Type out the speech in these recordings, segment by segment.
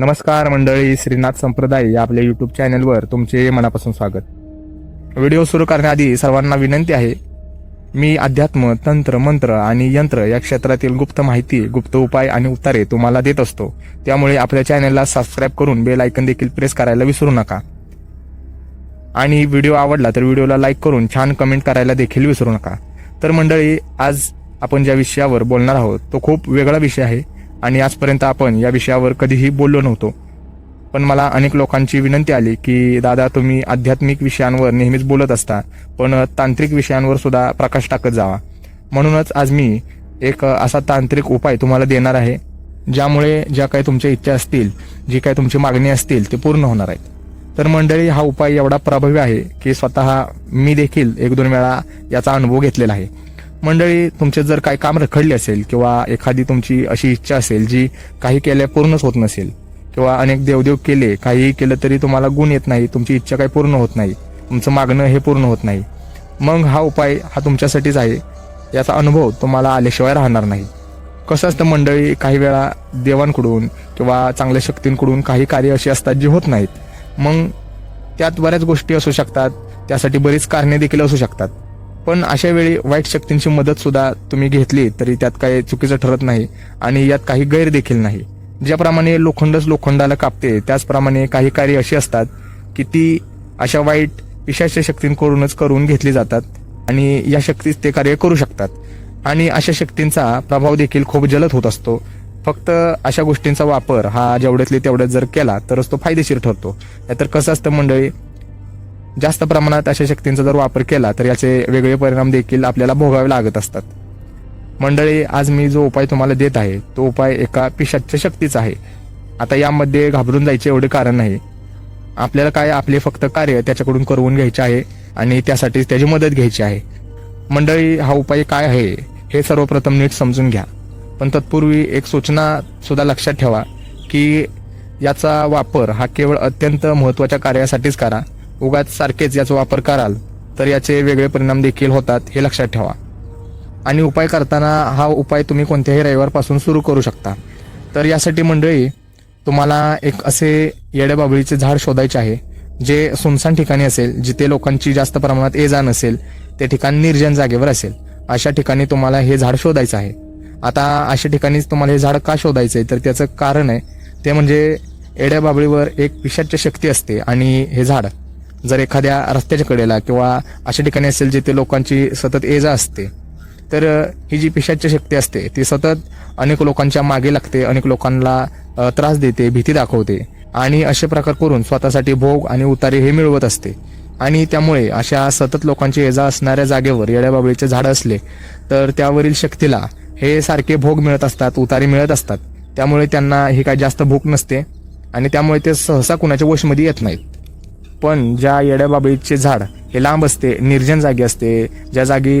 नमस्कार मंडळी श्रीनाथ संप्रदाय या आपल्या यूट्यूब चॅनलवर तुमचे मनापासून स्वागत. व्हिडिओ सुरू करण्याआधी सर्वांना विनंती आहे मी अध्यात्म तंत्र मंत्र आणि यंत्र या क्षेत्रातील गुप्त माहिती गुप्त उपाय आणि उत्तरे तुम्हाला देत असतो. त्यामुळे आपल्या चॅनलला सबस्क्राईब करून बेल आयकन देखील प्रेस करायला विसरू नका. आणि व्हिडिओ आवडला तर व्हिडिओला लाईक करून छान कमेंट करायला देखील विसरू नका. तर मंडळी आज आपण ज्या विषयावर बोलणार आहोत तो खूप वेगळा विषय आहे. आणि आजपर्यंत आपण या विषयावर कधीही बोललो नव्हतो. पण मला अनेक लोकांची विनंती आली की दादा तुम्ही आध्यात्मिक विषयांवर नेहमीच बोलत असता पण तांत्रिक विषयांवर सुद्धा प्रकाश टाकत जावा. म्हणूनच आज मी एक असा तांत्रिक उपाय तुम्हाला देणार आहे ज्यामुळे ज्या काही तुमच्या इच्छा असतील जी काही तुमची मागणी असतील ते पूर्ण होणार आहेत. तर मंडळी हा उपाय एवढा प्रभावी आहे की स्वतः मी देखील एक दोन वेळा याचा अनुभव घेतलेला आहे. मंडळी तुमचे जर काही काम रखडले असेल किंवा एखादी तुमची अशी इच्छा असेल जी काही केल्या पूर्णच होत नसेल किंवा अनेक देवदेव केले काहीही केलं तरी तुम्हाला गुण येत नाही तुमची इच्छा काही पूर्ण होत नाही तुमचं मागणं हे पूर्ण होत नाही. मग हा उपाय हा तुमच्यासाठीच आहे. याचा अनुभव तुम्हाला आल्याशिवाय राहणार नाही. कसं असतं मंडळी काही वेळा देवांकडून किंवा चांगल्या शक्तींकडून काही कार्य अशी असतात जी होत नाहीत. मग त्यात बऱ्याच गोष्टी असू शकतात त्यासाठी बरीच कारणे देखील असू शकतात. पण अशा वेळी वाईट शक्तींची मदत सुद्धा तुम्ही घेतली तरी त्यात काही चुकीचं ठरत नाही आणि यात काही गैर देखील नाही. ज्याप्रमाणे लोखंडच लोखंडाला कापते त्याचप्रमाणे काही कार्य अशी असतात की ती अशा वाईट पिशाच्या शक्तींकडूनच करून घेतली जातात आणि या शक्तीच ते कार्य करू शकतात. आणि अशा शक्तींचा प्रभाव देखील खूप जलद होत असतो. फक्त अशा गोष्टींचा वापर हा जेवढ्यातले तेवढ्यात जर केला तरच तो फायदेशीर ठरतो. नाहीतर कसं असतं मंडळी जास्त प्रमाणात अशा शक्तींचा जर वापर केला तर याचे वेगळे परिणाम देखील आपल्याला भोगावे लागत असतात. मंडळी आज मी जो उपाय तुम्हाला देत आहे तो उपाय एका पिशाच्या शक्तीचा आहे. आता यामध्ये घाबरून जायचे एवढे कारण नाही. आपल्याला काय आपले फक्त कार्य त्याच्याकडून करवून घ्यायचे आहे आणि त्यासाठीच त्याची मदत घ्यायची आहे. मंडळी हा उपाय काय आहे हे सर्वप्रथम नीट समजून घ्या. पण तत्पूर्वी एक सूचना सुद्धा लक्षात ठेवा की याचा वापर हा केवळ अत्यंत महत्त्वाच्या कार्यासाठीच करा. उगाच सारखेच याचा वापर कराल तर याचे वेगळे परिणाम देखील होतात हे लक्षात ठेवा. आणि उपाय करताना हा उपाय तुम्ही कोणत्याही रविवारपासून सुरू करू शकता. तर यासाठी मंडळी तुम्हाला एक असे येड्याबाबळीचे झाड शोधायचे आहे जे सुनसान ठिकाणी असेल जिथे लोकांची जास्त प्रमाणात ये जा नसेल ते ठिकाण निर्जन जागेवर असेल अशा ठिकाणी तुम्हाला हे झाड शोधायचं आहे. आता अशा ठिकाणीच तुम्हाला हे झाड का शोधायचं आहे तर त्याचं कारण आहे ते म्हणजे येड्याबाबळीवर एक पिशाची शक्ती असते आणि हे झाड. जर एखाद्या रस्त्याच्या कडेला किंवा अशा ठिकाणी असेल जिथे लोकांची सतत एजा असते तर ही जी पिशाची शक्ती असते ती सतत अनेक लोकांच्या मागे लागते अनेक लोकांना त्रास देते भीती दाखवते आणि असे प्रकार करून स्वतःसाठी भोग आणि उतारे हे मिळवत असते. आणि त्यामुळे अशा सतत लोकांची एजा असणाऱ्या जागेवर येड्याबाबळीचे झाड असले तर त्यावरील शक्तीला हे सारखे भोग मिळत असतात उतारे मिळत असतात. त्यामुळे त्यांना ही काही जास्त भूक नसते आणि त्यामुळे ते सहसा कुणाच्या वशमध्ये येत नाहीत. पण ज्या येड्याबाबळीचे झाड हे लांब असते निर्जन जागी असते ज्या जागी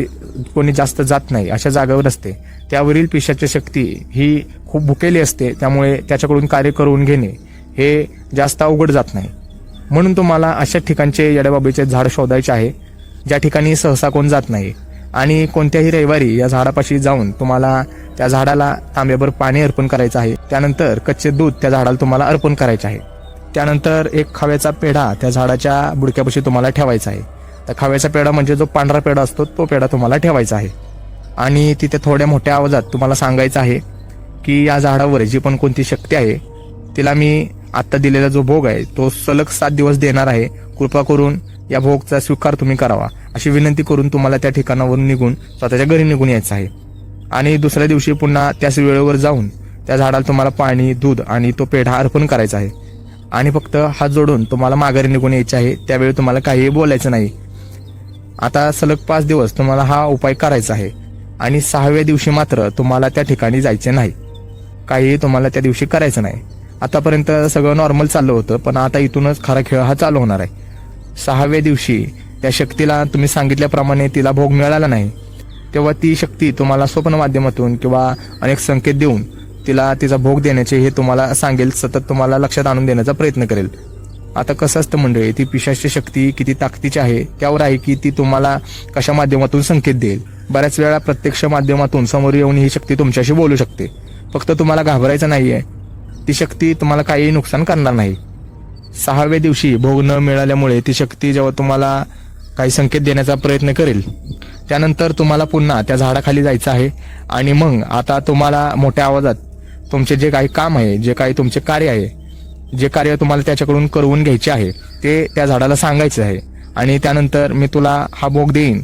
कोणी जास्त जात नाही अशा जागेवर असते त्यावरील पिशाची शक्ती ही खूप भुकेली असते त्यामुळे त्याच्याकडून कार्य करून घेणे हे जास्त अवघड जात नाही. म्हणून तुम्हाला अशा ठिकाणचे येड्याबाबळीचे झाड शोधायचे आहे ज्या ठिकाणी सहसा कोण जात नाही. आणि कोणत्याही रविवारी या झाडापाशी जाऊन तुम्हाला त्या झाडाला तांब्याभर पाणी अर्पण करायचं आहे त्यानंतर कच्चे दूध त्या झाडाला तुम्हाला अर्पण करायचे आहे. त्यानंतर एक खाव्याचा पेढा त्या झाडाच्या बुडक्यापाशी तुम्हाला ठेवायचा आहे. त्या खाव्याचा पेढा म्हणजे जो पांढरा पेढा असतो तो पेढा तुम्हाला ठेवायचा आहे. आणि तिथे थोड्या मोठ्या आवाजात तुम्हाला सांगायचं आहे की या झाडावर जी पण कोणती शक्ती आहे तिला मी आत्ता दिलेला जो भोग आहे तो सलग सात दिवस देणार आहे. कृपा करून या भोगचा स्वीकार तुम्ही करावा. अशी विनंती करून तुम्हाला त्या ठिकाणावरून निघून स्वतःच्या घरी निघून यायचं आहे. आणि दुसऱ्या दिवशी पुन्हा त्याच वेळेवर जाऊन त्या झाडाला तुम्हाला पाणी दूध आणि तो पेढा अर्पण करायचा आहे. आणि फक्त हात जोडून तुम्हाला माघारी निघून यायचे आहे त्यावेळी तुम्हाला काहीही बोलायचं नाही. आता सलग पाच दिवस तुम्हाला हा उपाय करायचा आहे आणि सहाव्या दिवशी मात्र तुम्हाला त्या ठिकाणी जायचे नाही. काहीही तुम्हाला त्या दिवशी करायचं नाही. आतापर्यंत सगळं नॉर्मल चाललं होतं पण आता इथूनच खरा खेळ हा चालू होणार आहे. सहाव्या दिवशी त्या शक्तीला तुम्ही सांगितल्याप्रमाणे तिला भोग मिळाला नाही. तेव्हा ती शक्ती तुम्हाला स्वप्न माध्यमातून किंवा अनेक संकेत देऊन तिला तिचा भोग देण्याचे हे तुम्हाला सांगेल सतत तुम्हाला लक्षात आणून देण्याचा प्रयत्न करेल. आता कसं असतं मंडळी ती पिशाची शक्ती किती ताकदीची आहे त्यावर आहे की ती तुम्हाला कशा माध्यमातून संकेत देईल. बऱ्याच वेळा प्रत्यक्ष माध्यमातून समोर येऊन ही शक्ती तुमच्याशी बोलू शकते. फक्त तुम्हाला घाबरायचं नाही आहे ती शक्ती तुम्हाला काही नुकसान करणार नाही. सहाव्या दिवशी भोग न मिळाल्यामुळे ती शक्ती जेव्हा तुम्हाला काही संकेत देण्याचा प्रयत्न करेल त्यानंतर तुम्हाला पुन्हा त्या झाडाखाली जायचं आहे. आणि मग आता तुम्हाला मोठ्या आवाजात तुमचे जे काही काम आहे जे काही तुमचे कार्य आहे जे कार्य तुम्हाला त्याच्याकडून करवून घ्यायचे आहे ते त्या झाडाला सांगायचं आहे. आणि त्यानंतर मी तुला हा भोग देईन.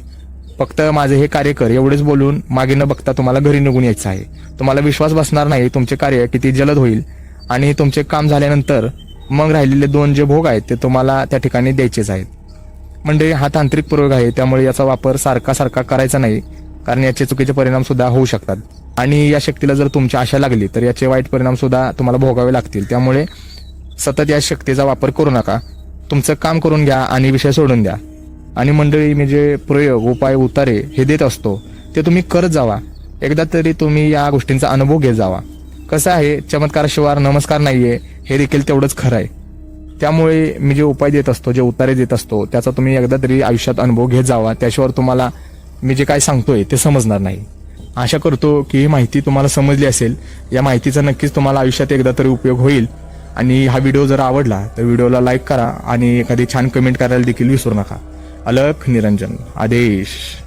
फक्त माझे हे कार्य कर एवढेच बोलून मागे न बघता तुम्हाला घरी निघून यायचं आहे. तुम्हाला विश्वास बसणार नाही तुमचे कार्य किती जलद होईल. आणि तुमचे काम झाल्यानंतर मग राहिलेले दोन जे भोग आहेत ते तुम्हाला त्या ठिकाणी द्यायचेच आहेत. म्हणजे हा तांत्रिक प्रयोग आहे त्यामुळे याचा वापर सारखा सारखा करायचा नाही कारण याचे चुकीचे परिणाम सुद्धा होऊ शकतात. आणि या शक्तीला जर तुमची आशा लागली तर याचे वाईट परिणाम सुद्धा तुम्हाला भोगावे लागतील. त्यामुळे सतत या शक्तीचा वापर करू नका. तुमचं काम करून घ्या आणि विषय सोडून द्या. आणि मंडळी मी जे प्रयोग उपाय उतारे हे देत असतो ते तुम्ही करत जावा. एकदा तरी तुम्ही या गोष्टींचा अनुभव घेत जावा. कसं आहे चमत्काराशिवाय नमस्कार नाहीये हे देखील तेवढंच खरं आहे. त्यामुळे मी जे उपाय देत असतो जे उतारे देत असतो त्याचा तुम्ही एकदा तरी आयुष्यात अनुभव घेत जावा. त्याशिवाय तुम्हाला मी जे काय सांगतोय ते समजणार नाही. आशा करतो की ही माहिती तुम्हाला समजली असेल. या माहितीचा नक्कीच तुम्हाला आयुष्यात एकदा तरी उपयोग होईल. आणि हा व्हिडिओ जर आवडला तर व्हिडिओला लाईक करा आणि एखादी छान कमेंट करायला देखील विसरू नका. अलख निरंजन. आदेश.